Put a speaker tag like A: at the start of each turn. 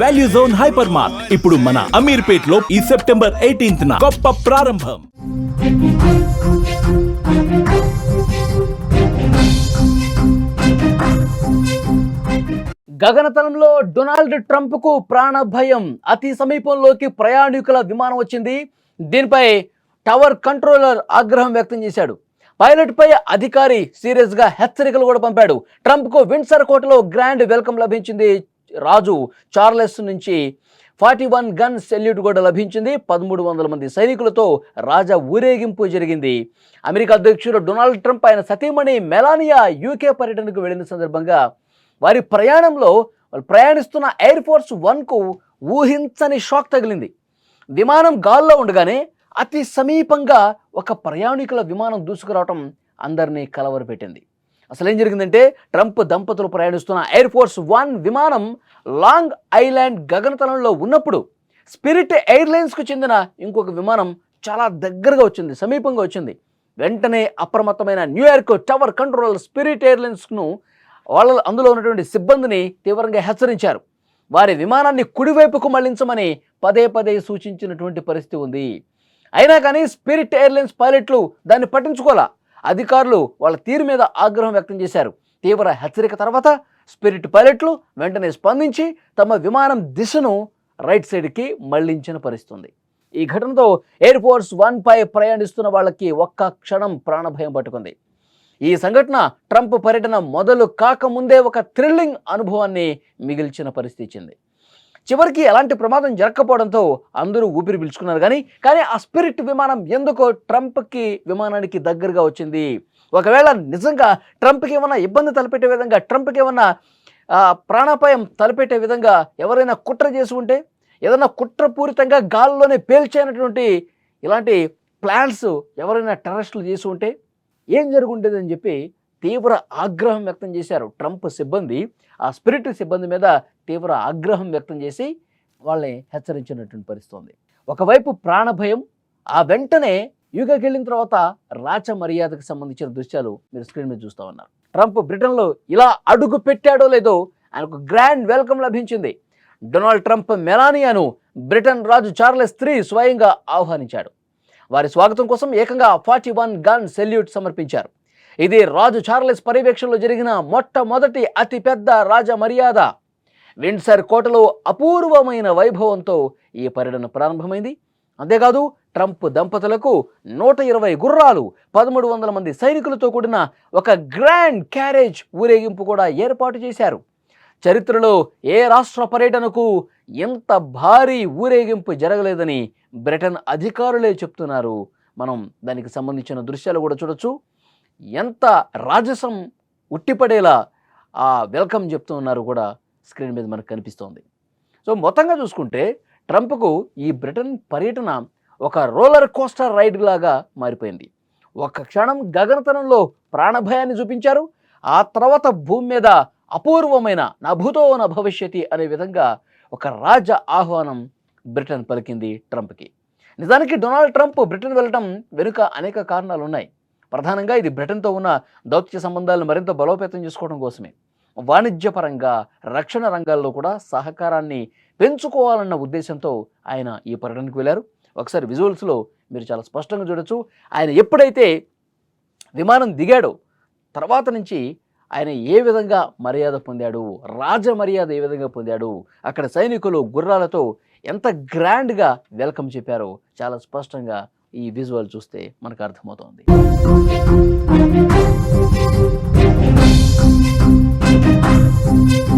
A: Value zone hyper mart ఇప్పుడు మన అమీర్పేట్లో ఈ సెప్టెంబర్ ఎయిటీన్త్ గొప్ప ప్రారంభం.
B: గగనతలంలో డొనాల్డ్ ట్రంప్కు ప్రాణ భయం. అతి సమీపంలోకి ప్రయాణికుల విమానం వచ్చింది. దీనిపై టవర్ కంట్రోలర్ ఆగ్రహం వ్యక్తం చేశాడు. పైలట్ పై అధికారి సీరియస్గా హెచ్చరికలు కూడా పంపాడు. ట్రంప్కు విన్సర్ కోటలో గ్రాండ్ వెల్కమ్ లభించింది. రాజు చార్లెస్ నుంచి ఫార్టీ వన్ గన్ సెల్యూట్ కూడా లభించింది. పదమూడు వందల మంది సైనికులతో రాజా ఊరేగింపు జరిగింది. అమెరికా అధ్యక్షుడు డొనాల్డ్ ట్రంప్ ఆయన సతీమణి మెలానియా యూకే పర్యటనకు వెళ్ళిన సందర్భంగా వారి ప్రయాణంలో వాళ్ళు ప్రయాణిస్తున్న ఎయిర్ ఫోర్స్ వన్కు ఊహించని షాక్ తగిలింది. విమానం గాల్లో ఉండగానే అతి సమీపంగా ఒక ప్రయాణికుల విమానం దూసుకురావటం అందరినీ కలవరపెట్టింది. అసలు ఏం జరిగిందంటే ట్రంప్ దంపతులు ప్రయాణిస్తున్న ఎయిర్ ఫోర్స్ వన్ విమానం లాంగ్ ఐలాండ్ గగనతలంలో ఉన్నప్పుడు స్పిరిట్ ఎయిర్లైన్స్కు చెందిన ఇంకొక విమానం చాలా దగ్గరగా వచ్చింది సమీపంగా వచ్చింది. వెంటనే అప్రమత్తమైన New York tower control Spirit ఎయిర్లైన్స్ను వాళ్ళ అందులో ఉన్నటువంటి సిబ్బందిని తీవ్రంగా హెచ్చరించారు. వారి విమానాన్ని కుడివైపుకు మళ్ళించమని పదే పదే సూచించినటువంటి పరిస్థితి ఉంది. అయినా కానీ స్పిరిట్ ఎయిర్లైన్స్ పైలట్లు దాన్ని పట్టించుకోలే అధికారులు వాళ్ళ తీరు మీద ఆగ్రహం వ్యక్తం చేశారు. తీవ్ర హెచ్చరిక తర్వాత స్పిరిట్ పైలట్లు వెంటనే స్పందించి తమ విమానం దిశను రైట్ సైడ్కి మళ్ళించిన పరిస్థితుంది. ఈ ఘటనతో ఎయిర్ ఫోర్స్ వన్ పై ప్రయాణిస్తున్న వాళ్ళకి ఒక్క క్షణం ప్రాణభయం పట్టుకుంది. ఈ సంఘటన ట్రంప్ పర్యటన మొదలు కాకముందే ఒక థ్రిల్లింగ్ అనుభవాన్ని మిగిల్చిన పరిస్థితి ఇచ్చింది. చివరికి ఎలాంటి ప్రమాదం జరగకపోవడంతో అందరూ ఊపిరి పీల్చుకున్నారు. కానీ కానీ ఆ స్పిరిట్ విమానం ఎందుకో ట్రంప్కి విమానానికి దగ్గరగా వచ్చింది. ఒకవేళ నిజంగా ట్రంప్కి ఏమన్నా ఇబ్బంది తలపెట్టే విధంగా ట్రంప్కి ఏమన్నా ప్రాణాపాయం తలపెట్టే విధంగా ఎవరైనా కుట్ర చేసి ఉంటే ఏదైనా కుట్రపూరితంగా గాల్లోనే పేల్చైనటువంటి ఇలాంటి ప్లాన్స్ ఎవరైనా టెర్రరిస్టులు చేసి ఉంటే ఏం జరుగుంటుందని చెప్పి తీవ్ర ఆగ్రహం వ్యక్తం చేశారు ట్రంప్ సిబ్బంది. ఆ స్పిరిట్ సిబ్బంది మీద తీవ్ర ఆగ్రహం వ్యక్తం చేసి వాళ్ళని హెచ్చరించినటువంటి పరిస్థితి ఉంది ఒకవైపు ప్రాణభయం ఆ వెంటనే యూకేకి వెళ్ళిన తర్వాత రాచ మర్యాదకు సంబంధించిన దృశ్యాలు మీరు స్క్రీన్ మీద చూస్తూ ఉన్నారు. ట్రంప్ బ్రిటన్లో ఇలా అడుగు పెట్టాడో లేదో ఆయనకు గ్రాండ్ వెల్కమ్ లభించింది. డొనాల్డ్ ట్రంప్ మెలానియాను బ్రిటన్ రాజు చార్లెస్ త్రీ స్వయంగా ఆహ్వానించాడు. వారి స్వాగతం కోసం ఏకంగా ఫార్టీ వన్ గన్ సెల్యూట్ సమర్పించారు. ఇది రాజు చార్లెస్ పర్యవేక్షణలో జరిగిన మొట్టమొదటి అతిపెద్ద రాజ మర్యాద విండ్సర్ కోటలో అపూర్వమైన వైభవంతో ఈ పర్యటన ప్రారంభమైంది. అంతేకాదు ట్రంప్ దంపతులకు నూట ఇరవై గుర్రాలు పదమూడు వందల మంది సైనికులతో కూడిన ఒక గ్రాండ్ క్యారేజ్ ఊరేగింపు కూడా ఏర్పాటు చేశారు. చరిత్రలో ఏ రాష్ట్ర పర్యటనకు ఎంత భారీ ఊరేగింపు జరగలేదని బ్రిటన్ అధికారులే చెప్తున్నారు. మనం దానికి సంబంధించిన దృశ్యాలు కూడా చూడొచ్చు. ఎంత రాజసం ఉట్టిపడేలా ఆ వెల్కమ్ చెప్తూ ఉన్నారు కూడా స్క్రీన్ మీద మనకు కనిపిస్తోంది. సో మొత్తంగా చూసుకుంటే ట్రంప్కు ఈ బ్రిటన్ పర్యటన ఒక రోలర్ కోస్టర్ రైడ్ లాగా మారిపోయింది. ఒక క్షణం గగనతనంలో ప్రాణభయాన్ని చూపించారు. ఆ తర్వాత భూమి మీద అపూర్వమైన నభూతో నా భవిష్యతి అనే విధంగా ఒక రాజ ఆహ్వానం బ్రిటన్ పలికింది ట్రంప్కి. నిజానికి డొనాల్డ్ ట్రంప్ బ్రిటన్ వెళ్ళటం వెనుక అనేక కారణాలు ఉన్నాయి ప్రధానంగా ఇది బ్రిటన్తో ఉన్న దౌత్య సంబంధాలను మరింత బలోపేతం చేసుకోవడం కోసమే. వాణిజ్యపరంగా రక్షణ రంగాల్లో కూడా సహకారాన్ని పెంచుకోవాలన్న ఉద్దేశంతో ఆయన ఈ పర్యటనకు వెళ్ళారు. ఒకసారి విజువల్స్లో మీరు చాలా స్పష్టంగా చూడొచ్చు. ఆయన ఎప్పుడైతే విమానం దిగాడో తర్వాత నుంచి ఆయన ఏ విధంగా మర్యాద పొందాడు రాజ మర్యాద ఏ విధంగా పొందాడు అక్కడ సైనికులు గుర్రాలతో ఎంత గ్రాండ్గా వెల్కమ్ చెప్పారో చాలా స్పష్టంగా ఈ విజువల్ చూస్తే మనకు అర్థమవుతోంది
C: Thank you.